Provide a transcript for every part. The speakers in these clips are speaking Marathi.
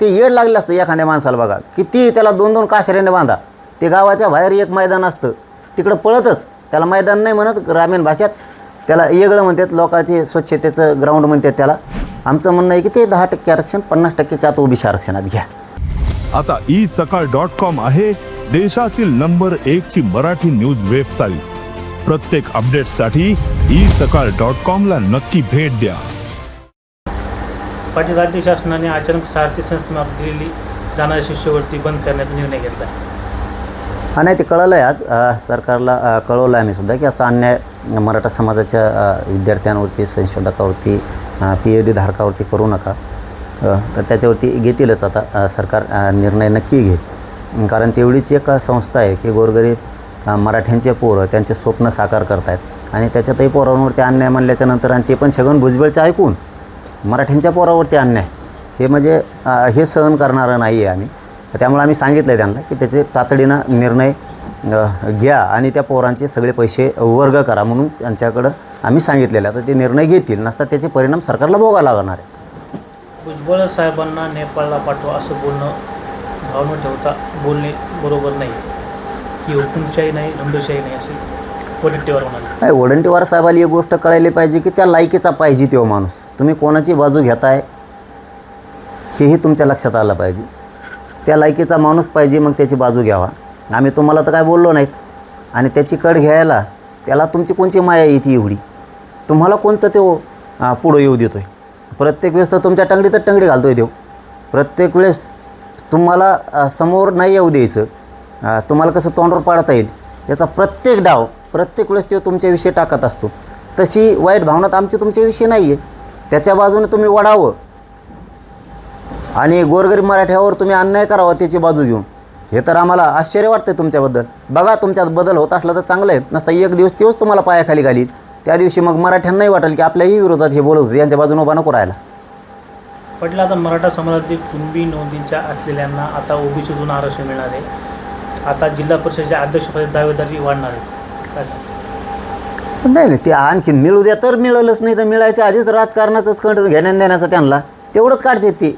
ते येड लागलं असतं एखाद्या माणसाला बघा. किती त्याला दोन दोन काशऱ्याने बांधा. ते गावाच्या बाहेर एक मैदान असतं. तिकडं पळतच. त्याला मैदान नाही म्हणत ग्रामीण भाषेत त्याला येगळं म्हणतात लोकांचे स्वच्छतेचं ग्राउंड म्हणतात त्याला. आमचं म्हणणं आहे की ते दहा टक्के आरक्षण पन्नास टक्केच्या आत ओबीसी आरक्षणात घ्या. आता ई सकाळ डॉट कॉम आहे देशातील नंबर एक ची मराठी न्यूज वेबसाईट प्रत्येक अपडेटसाठी ई सकाळ डॉट कॉमला नक्की भेट द्या. पाटील राज्य शासनाने अचानक सारथी संस्थेमार्फत दिलेली जाणारी शिष्यवृत्ती बंद करण्याचा निर्णय घेतला हा नाही ते कळलं आहे आज. अ, सरकारला अ, कळवलं आहे आम्ही सुद्धा की असा अन्याय मराठा समाजाच्या अ, विद्यार्थ्यांवरती संशोधकावरती पी एच डी धारकावरती करू नका. अ, तर त्याच्यावरती घेतीलच आता अ, सरकार अ, निर्णय नक्की घेईल. कारण तेवढीच एक संस्था आहे की गोरगरीब अ, मराठ्यांचे पोरं त्यांचे स्वप्न साकार करतायत. आणि त्याच्यातही पोरांवरती अन्याय म्हणल्याच्या नंतर आणि ते पण छगन भुजबळचे ऐकून मराठ्यांच्या पोरावरती अन्याय. हे म्हणजे हे सहन करणारं नाही आहे आम्ही. त्यामुळे आम्ही सांगितलं आहे त्यांना की त्याचे तातडीनं निर्णय घ्या आणि त्या पोरांचे सगळे पैसे वर्ग करा म्हणून त्यांच्याकडं आम्ही सांगितलेलं. आहे तर ते निर्णय घेतील नसता त्याचे परिणाम सरकारला भोगायला लागणार आहेत. भुजबळ साहेबांना नेपाळला पाठवा असं बोलणं भावना ठेवता बोलणे बरोबर नाही. ही हुकुमशाही नाही झुंडशाही नाही असे वडेट्टीवार म्हणाले नाही वडंटीवार साहेबाला एक गोष्ट कळायला पाहिजे की त्या लायकीचा पाहिजे तो माणूस. तुम्ही कोणाची बाजू घेताय हेही तुमच्या लक्षात आलं पाहिजे. त्या लायकीचा माणूस पाहिजे मग त्याची बाजू घ्यावा. आम्ही तुम्हाला तर काय बोललो नाहीत. आणि त्याची कड घ्यायला त्याला तुमची कोणची माया येते एवढी? तुम्हाला कोणचं तो पुढं येऊ देतो आहे प्रत्येक वेळेस तर तुमच्या टंगडी तर टंगडी घालतो आहे देव प्रत्येक वेळेस तुम्हाला समोर नाही येऊ द्यायचं. तुम्हाला कसं तोंडवर पाडता येईल? याचा प्रत्येक डाव प्रत्येक वेळेस तो तुमच्याविषयी टाकत असतो. तशी वाईट भावना तर आमची तुमच्याविषयी नाही आहे त्याच्या बाजूने तुम्ही वडावं आणि गोरगरीब मराठ्यावर तुम्ही अन्याय करावा त्याची बाजू घेऊन. हे तर आम्हाला आश्चर्य वाटतं तुमच्याबद्दल. बघा तुमच्यात बदल होत असला तर चांगलं आहे. नसता एक दिवस तेच तुम्हाला पायाखाली घालील. त्या दिवशी मग मराठ्यांनाही वाटेल की आपल्याही विरोधात हे बोलत होते. यांच्या बाजूने उभा नको राहायला. पटलं आता मराठा समाजातील कुणबी नोंदींच्या असलेल्यांना आता ओबीसीतून आरक्षण मिळणार आहे. आता जिल्हा परिषदेच्या अध्यक्षपदी दावेदारी वाढणार आहे. नाही नाही ते आणखीन मिळू द्या तर मिळालंच नाही तर मिळायच्या आधीच राजकारणाचंच कंट घेण्यान देण्याचं त्यांना. तेवढंच काढतात ते.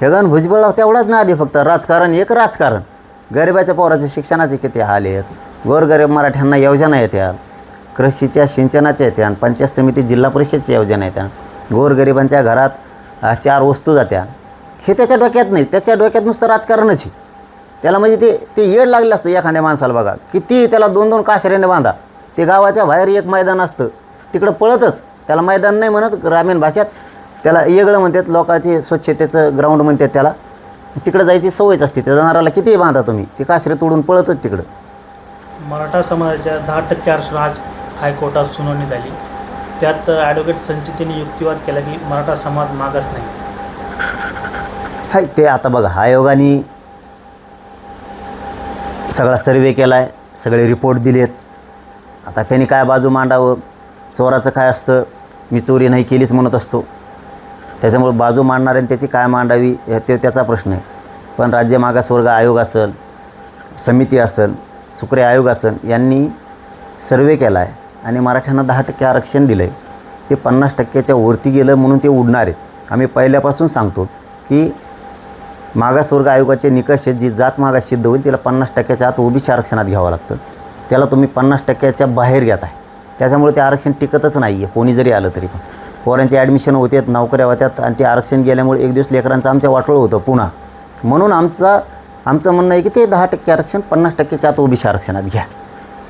छगन भुजबळ तेवढाच ना आधी फक्त राजकारण एक राजकारण. गरिबाच्या पोराचे शिक्षणाचे किती हाल आहेत. गोरगरीब मराठ्यांना योजना येत्या कृषीच्या सिंचनाच्या येत्या पंचायत समिती जिल्हा परिषदच्या योजना येत्या गोरगरिबांच्या घरात चार वस्तू जात्या हे त्याच्या डोक्यात नाही. त्याच्या डोक्यात नुसतं राजकारणच आहे. त्याला म्हणजे ते ते येड लागलं असतं एखाद्या माणसाला बघा. किती त्याला दोन दोन काशऱ्याने बांधा. ते गावाच्या बाहेर एक मैदान असतं. तिकडं पळतच. त्याला मैदान नाही म्हणत ग्रामीण भाषेत त्याला येगळं म्हणतात लोकांचे स्वच्छतेचं ग्राउंड म्हणतात त्याला. तिकडं जायची सवयच असते. त्या जनावराला किती बांधा तुम्ही? ते कासरे तोडून पळतच तिकडं. मराठा समाजाच्या दहा टक्के आरक्षण आज हायकोर्टात सुनावणी झाली. त्यात ॲडव्होकेट संचितीने युक्तिवाद केला की मराठा समाज मागास नाही. हाय ते आता बघा. आयोगाने सगळा सर्वे केला आहे सगळे रिपोर्ट दिलेत. आता त्यांनी काय बाजू मांडावं? चोराचं काय असतं? मी चोरी नाही केलीच म्हणत असतो. त्याच्यामुळे बाजू मांडणाऱ्याने त्याची काय मांडावी? हे ते त्याचा प्रश्न आहे. पण राज्य मागासवर्ग आयोग असेल समिती असेल सुक्रे आयोग असेल यांनी सर्वे केला आहे आणि मराठ्यांना दहा टक्के आरक्षण दिलं आहे ते पन्नास टक्क्याच्या वरती गेलं म्हणून ते उडणार आहेत. आम्ही पहिल्यापासून सांगतो की मागासवर्ग आयोगाचे निकष आहेत जी जात मागास सिद्ध होईल तिला पन्नास टक्क्याच्या आत ओबीसी आरक्षणात घ्यावं लागतं. त्याला तुम्ही पन्नास टक्क्याच्या बाहेर घेत आहे. त्याच्यामुळे ते आरक्षण टिकतच नाही आहे कोणी जरी आलं तरी पण. पोरांचे ॲडमिशन होतात नोकऱ्या होत्यात आणि ते आरक्षण गेल्यामुळे एक दिवस लेकरांचं आमच्या वाटोळं होतं पुन्हा. म्हणून आमचा आमचं म्हणणं आहे की ते दहा टक्के आरक्षण पन्नास टक्क्याच्या आत ओबीसी आरक्षणात घ्या.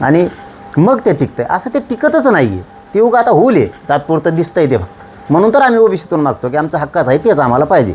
आणि मग ते टिकतं आहे असं ते टिकतच नाही आहे ते उगा आता होईल आहे तात्पुरतं दिसतंय ते फक्त. म्हणून तर आम्ही ओबीसीतून मागतो की आमचा हक्काच आहे तेच आम्हाला पाहिजे.